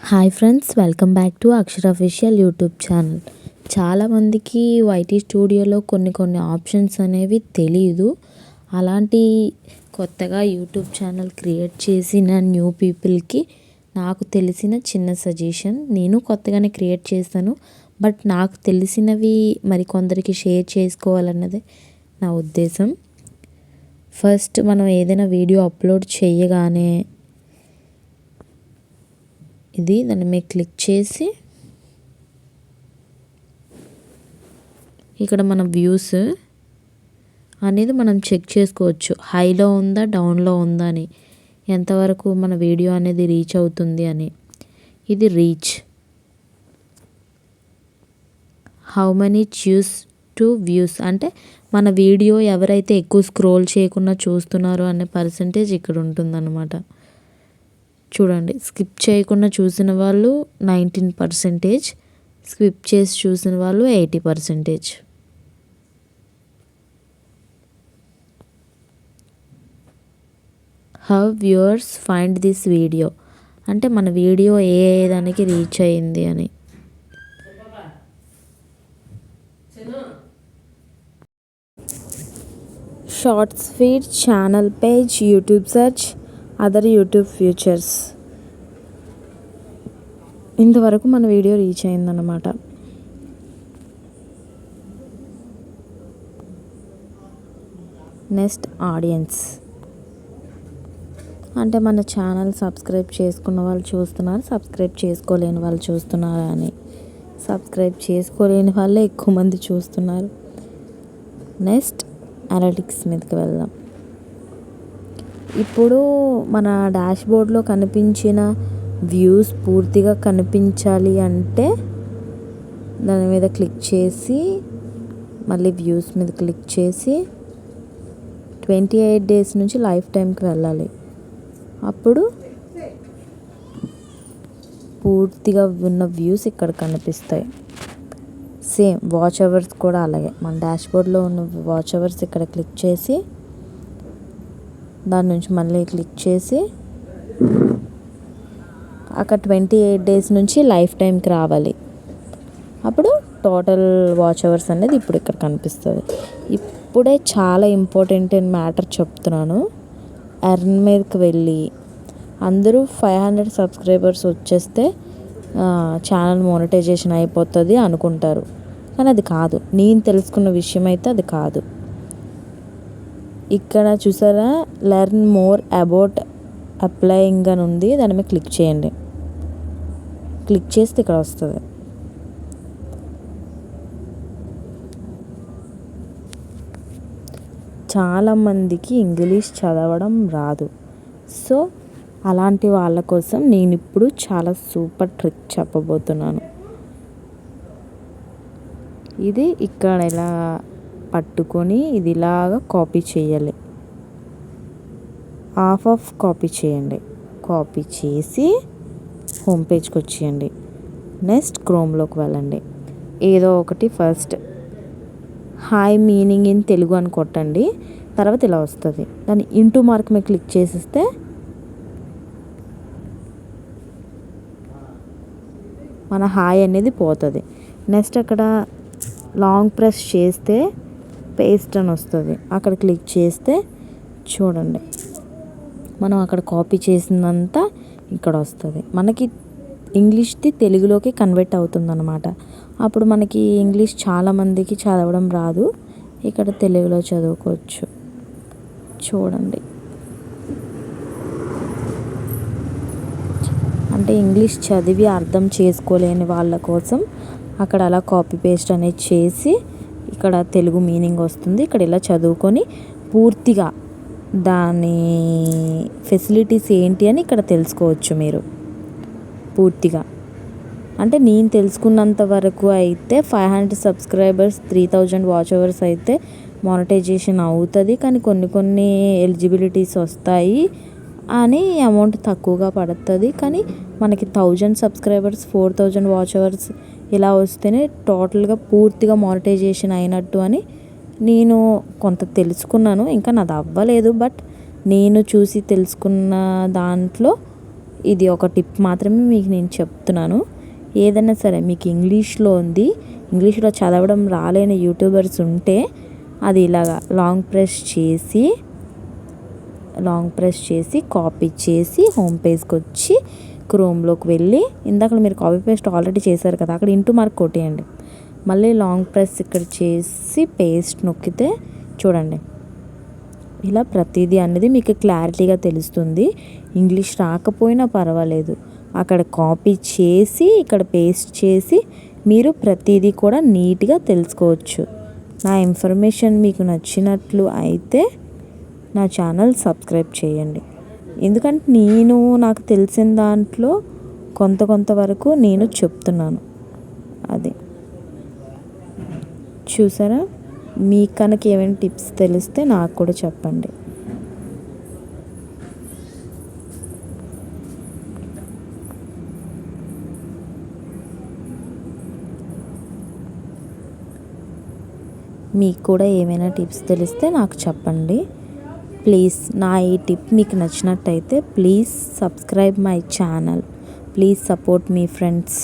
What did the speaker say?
Hi friends welcome back to Akshara official YouTube channel. చాలామందికి YT స్టూడియోలో కొన్ని కొన్ని ఆప్షన్స్ అనేవి తెలియదు అలాంటి కొత్తగా యూట్యూబ్ ఛానల్ క్రియేట్ చేసిన న్యూ పీపుల్కి నాకు తెలిసిన చిన్న సజెషన్ నేను కొత్తగానే క్రియేట్ చేశాను బట్ నాకు తెలిసినవి మరి కొందరికి షేర్ చేసుకోవాలన్నదే నా ఉద్దేశం. ఫస్ట్ మనం ఏదైనా వీడియో అప్లోడ్ చేయగానే ఇది దాన్ని మీద క్లిక్ చేసి ఇక్కడ మన వ్యూస్ అనేది మనం చెక్ చేసుకోవచ్చు. హైలో ఉందా డౌన్లో ఉందా అని. ఎంతవరకు మన వీడియో అనేది రీచ్ అవుతుంది అని. ఇది reach how many choose to views అంటే మన వీడియో ఎవరైతే ఎక్కువ స్క్రోల్ చేయకుండా చూస్తున్నారో అనే పర్సంటేజ్ ఇక్కడ ఉంటుందన్నమాట. చూడండి. స్కిప్ చేయకుండా చూసిన వాళ్ళు నైన్టీన్ పర్సెంటేజ్ స్కిప్ చేసి చూసిన వాళ్ళు eighty percentage. How viewers find this video అంటే మన వీడియో ఏ దానికి రీచ్ అయింది అని. Shorts feed channel page YouTube search other YouTube features. ఇంతవరకు మన వీడియో రీచ్ అయిందన్నమాట. Next audience. అంటే మన ఛానల్ సబ్స్క్రైబ్ చేసుకున్న వాళ్ళు చూస్తున్నారు సబ్స్క్రైబ్ చేసుకోలేని వాళ్ళు చూస్తున్నారు అని. సబ్స్క్రైబ్ చేసుకోలేని వాళ్ళే ఎక్కువ మంది చూస్తున్నారు. నెక్స్ట్ అనలిటిక్స్ మీదకి వెళ్దాం. ఇప్పుడు మన డాష్బోర్డ్లో కనిపించిన వ్యూస్ పూర్తిగా కనిపించాలి అంటే దాని మీద క్లిక్ చేసి మళ్ళీ వ్యూస్ మీద క్లిక్ చేసి ట్వంటీ ఎయిట్ డేస్ నుంచి లైఫ్ టైంకి వెళ్ళాలి. అప్పుడు పూర్తిగా ఉన్న వ్యూస్ ఇక్కడ కనిపిస్తాయి. సేమ్ వాచ్ అవర్స్ కూడా అలాగే. మన డాష్బోర్డ్లో ఉన్న వాచ్ అవర్స్ ఇక్కడ క్లిక్ చేసి దాని నుంచి మళ్ళీ క్లిక్ చేసి అక్కడ ట్వంటీ ఎయిట్ డేస్ నుంచి లైఫ్ టైంకి రావాలి. అప్పుడు టోటల్ వాచ్ అవర్స్ అనేది ఇప్పుడు ఇక్కడ కనిపిస్తుంది. ఇప్పుడే చాలా ఇంపార్టెంట్ అయిన మ్యాటర్ చెప్తున్నాను. ఎర్న్ మీదకి వెళ్ళి అందరూ ఫైవ్ హండ్రెడ్ సబ్స్క్రైబర్స్ వచ్చేస్తే ఛానల్ మోనిటైజేషన్ అయిపోతుంది అనుకుంటారు. కానీ అది కాదు. నేను తెలుసుకున్న విషయం అయితే అది కాదు. ఇక్కడ చూసారా? లెర్న్ మోర్ అబౌట్ అప్లయింగ్ అని ఉంది. దాని మీద క్లిక్ చేయండి. క్లిక్ చేస్తే ఇక్కడ వస్తుంది. చాలామందికి ఇంగ్లీష్ చదవడం రాదు. సో అలాంటి వాళ్ళ కోసం నేను ఇప్పుడు చాలా సూపర్ ట్రిక్ చెప్పబోతున్నాను. ఇది ఇక్కడ ఇలా పట్టుకొని ఇది కాపీ చేయాలి. హాఫ్ ఆఫ్ కాపీ చేయండి. కాపీ చేసి హోమ్ పేజ్కి వచ్చేయండి. నెక్స్ట్ క్రోమ్లోకి వెళ్ళండి. ఏదో ఒకటి first hi meaning in Telugu అని కొట్టండి. తర్వాత ఇలా వస్తుంది. దాన్ని ఇంటూ మార్క్ మీద క్లిక్ చేసిస్తే మన హాయ్ అనేది పోతుంది. నెక్స్ట్ అక్కడ లాంగ్ ప్రెస్ చేస్తే పేస్ట్ అని వస్తుంది. అక్కడ క్లిక్ చేస్తే చూడండి. మనం అక్కడ కాపీ చేసిందంతా ఇక్కడ వస్తుంది. మనకి ఇంగ్లీష్ది తెలుగులోకి కన్వర్ట్ అవుతుందన్నమాట. అప్పుడు మనకి ఇంగ్లీష్ చాలామందికి చదవడం రాదు. ఇక్కడ తెలుగులో చదువుకోవచ్చు. చూడండి. అంటే ఇంగ్లీష్ చదివి అర్థం చేసుకోలేని వాళ్ళ కోసం అక్కడ అలా కాపీ పేస్ట్ అనేది చేసి ఇక్కడ తెలుగు మీనింగ్ వస్తుంది. ఇక్కడ ఇలా చదువుకొని పూర్తిగా దాని ఫెసిలిటీస్ ఏంటి అని ఇక్కడ తెలుసుకోవచ్చు మీరు. పూర్తిగా. అంటే నేను తెలుసుకున్నంత వరకు అయితే five hundred subscribers three thousand watch hours అయితే మానిటైజేషన్ అవుతుంది. కానీ కొన్ని కొన్ని ఎలిజిబిలిటీస్ వస్తాయి. అని అమౌంట్ తక్కువగా పడుతుంది. కానీ మనకి thousand subscribers four thousand watch hours ఇలా వస్తేనే టోటల్గా పూర్తిగా మానిటైజేషన్ అయినట్టు అని నేను కొంత తెలుసుకున్నాను. ఇంకా నాది అవ్వలేదు. బట్ నేను చూసి తెలుసుకున్న దాంట్లో ఇది ఒక టిప్ మాత్రమే మీకు నేను చెప్తున్నాను. ఏదైనా సరే మీకు ఇంగ్లీష్లో ఉంది. ఇంగ్లీష్లో చదవడం రాలేని యూట్యూబర్స్ ఉంటే అది ఇలాగా లాంగ్ ప్రెస్ చేసి లాంగ్ ప్రెస్ చేసి కాపీ చేసి హోమ్ పేజ్కి వచ్చి క్రోమ్లోకి వెళ్ళి ఇందాక మీరు కాపీ పేస్ట్ ఆల్రెడీ చేశారు కదా అక్కడ ఇంటూ మార్క్ కొట్టేయండి. మళ్ళీ లాంగ్ ప్రెస్ ఇక్కడ చేసి పేస్ట్ నొక్కితే చూడండి. ఇలా ప్రతిదీ అనేది మీకు క్లారిటీగా తెలుస్తుంది. ఇంగ్లీష్ రాకపోయినా పర్వాలేదు. అక్కడ కాపీ చేసి ఇక్కడ పేస్ట్ చేసి మీరు ప్రతిదీ కూడా నీట్గా తెలుసుకోవచ్చు. నా ఇన్ఫర్మేషన్ మీకు నచ్చినట్లు అయితే నా ఛానల్ సబ్స్క్రైబ్ చేయండి. ఎందుకంటే నేను నాకు తెలిసిన దాంట్లో కొంత కొంతవరకు నేను చెప్తున్నాను. అది. చూసారా? మీకు కనుక ఏమైనా టిప్స్ తెలిస్తే నాకు కూడా చెప్పండి. మీకు కూడా ఏమైనా టిప్స్ తెలిస్తే నాకు చెప్పండి. ప్లీజ్ నా ఈ టిప్ మీకు నచ్చినట్టయితే please subscribe my channel. Please support me friends.